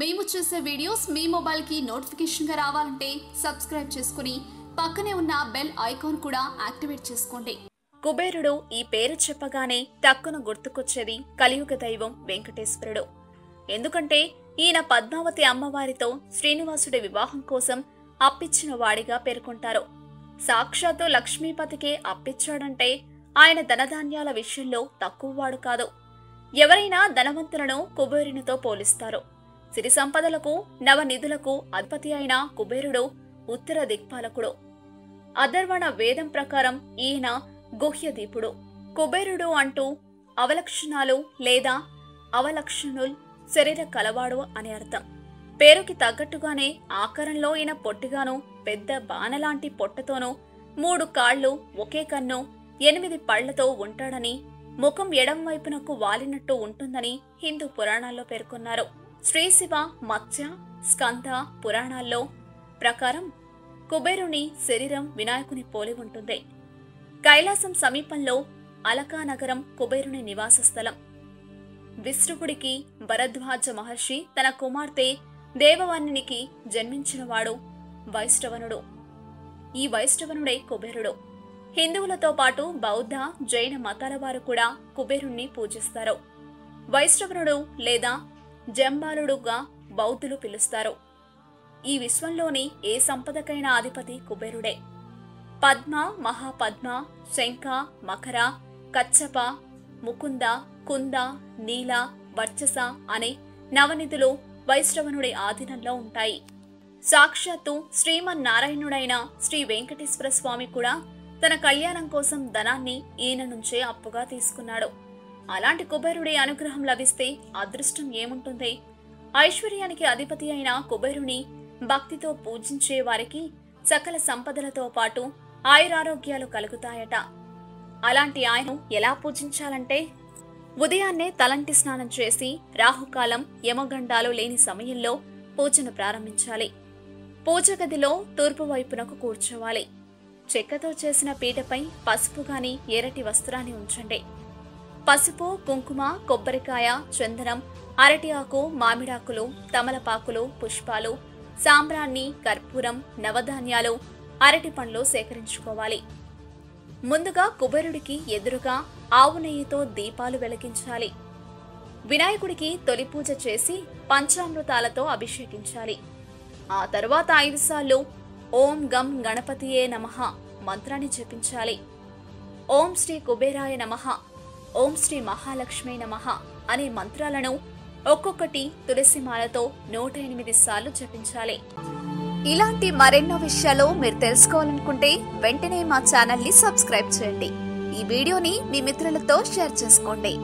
మేము చేసే వీడియోస్ మీ మొబైల్కి నోటిఫికేషన్గా రావాలంటే సబ్స్క్రైబ్ చేసుకుని పక్కనే ఉన్న బెల్ ఐకాన్ కూడా యాక్టివేట్ చేసుకోండి. కుబేరుడు ఈ పేరు చెప్పగానే టక్కును గుర్తుకొచ్చేది కలియుగ దైవం వెంకటేశ్వరుడు. ఎందుకంటే ఈయన పద్మావతి అమ్మవారితో శ్రీనివాసుడి వివాహం కోసం అప్పిచ్చిన వాడిగా పేర్కొంటారు. సాక్షాత్తు లక్ష్మీపతికే అప్పిచ్చాడంటే ఆయన ధనధాన్యాల విషయంలో తక్కువవాడు కాదు. ఎవరైనా ధనవంతులను కుబేరునితో పోలిస్తారు. సిరి సంపదలకు నవనిధులకు అధిపతి అయిన కుబేరుడు ఉత్తర దిక్పాలకుడు. అధర్వణ వేదం ప్రకారం ఈయన గుహ్యదీపుడు. కుబేరుడు అంటూ అవలక్షణాలు లేదా అవలక్షణుల్ శరీర కలవాడు అని అర్థం. పేరుకి తగ్గట్టుగానే ఆకారంలో ఈయన పొట్టిగాను పెద్ద బాణలాంటి పొట్టతోనూ మూడు కాళ్ళు ఒకే కన్ను ఎనిమిది పళ్ళతో ఉంటాడని ముఖం ఎడం వైపునకు వాలినట్టు ఉంటుందని హిందూ పురాణాల్లో పేర్కొన్నారు. శ్రీశివ మత్స్య స్కంద పురాణాల్లో ప్రకారం కుబేరుని శరీరం వినాయకుని పోలి ఉంటుంది. కైలాసం సమీపంలో అలకా నగరం కుబేరుని నివాస స్థలం. విష్ణువుడికి భరద్వాజ మహర్షి తన కుమార్తె దేవవాణినికి జన్మించినవాడు వైష్ణవనుడు. ఈ వైష్ణవనుడే కుబేరుడు. హిందువులతో పాటు బౌద్ధ జైన మతాల వారు కూడా కుబేరుణ్ణి పూజిస్తారు. వైష్ణవనుడు లేదా జంబాలుడుగా బౌద్ధులు పిలుస్తారు. ఈ విశ్వంలోని ఏ సంపదకైనా అధిపతి కుబేరుడే. పద్మ మహాపద్మ శంఖ మకర కచ్చప ముకుంద కుంద నీల వర్చస అనే నవనిధులు వైష్ణవనుడి ఆధీనంలో ఉంటాయి. సాక్షాత్తు శ్రీమన్నారాయణుడైన శ్రీ వెంకటేశ్వర స్వామి కూడా తన కళ్యాణం కోసం ధనాన్ని ఈయన నుంచే అప్పుగా తీసుకున్నాడు. అలాంటి కుబేరుడి అనుగ్రహం లభిస్తే అదృష్టం ఏముంటుంది? ఐశ్వర్యానికి అధిపతి అయిన కుబేరుని భక్తితో పూజించే వారికి సకల సంపదలతో పాటు ఆయురారోగ్యాలు కలుగుతాయట. అలాంటి ఆయన ఎలా పూజించాలంటే ఉదయాన్నే తలంటి స్నానం చేసి రాహుకాలం యమగండాలు లేని సమయంలో పూజను ప్రారంభించాలి. పూజ గదిలో తూర్పు వైపునకు కూర్చోవాలి. చెక్కతో చేసిన పీటపై పసుపు గాని ఎరటి వస్త్రాన్ని ఉంచండి. పసుపు కుంకుమ కొబ్బరికాయ చందనం అరటి ఆకు మామిడాకులు తమలపాకులు పుష్పాలు సాంబ్రాన్ని కర్పూరం నవధాన్యాలు అరటి పండ్లు సేకరించుకోవాలి. ముందుగా కుబేరుడికి ఎదురుగా ఆవు నెయ్యితో దీపాలు వెలిగించాలి. వినాయకుడికి తొలి పూజ చేసి పంచామృతాలతో అభిషేకించాలి. ఆ తరువాత ఐదు సార్లు ఓం గం గణపతియే నమః మంత్రాన్ని జపించాలి. ఓం శ్రీ కుబేరాయ నమః ఓం శ్రీ మహాలక్ష్మి నమః అనే మంత్రాలను ఒక్కొక్కటి తులసిమాలతో నూట ఎనిమిది సార్లు జపించాలి. ఇలాంటి మరెన్నో విషయాలు మీరు తెలుసుకోవాలనుకుంటే వెంటనే మా ఛానల్ని సబ్స్క్రైబ్ చేయండి. ఈ వీడియోని మీ మిత్రులతో షేర్ చేసుకోండి.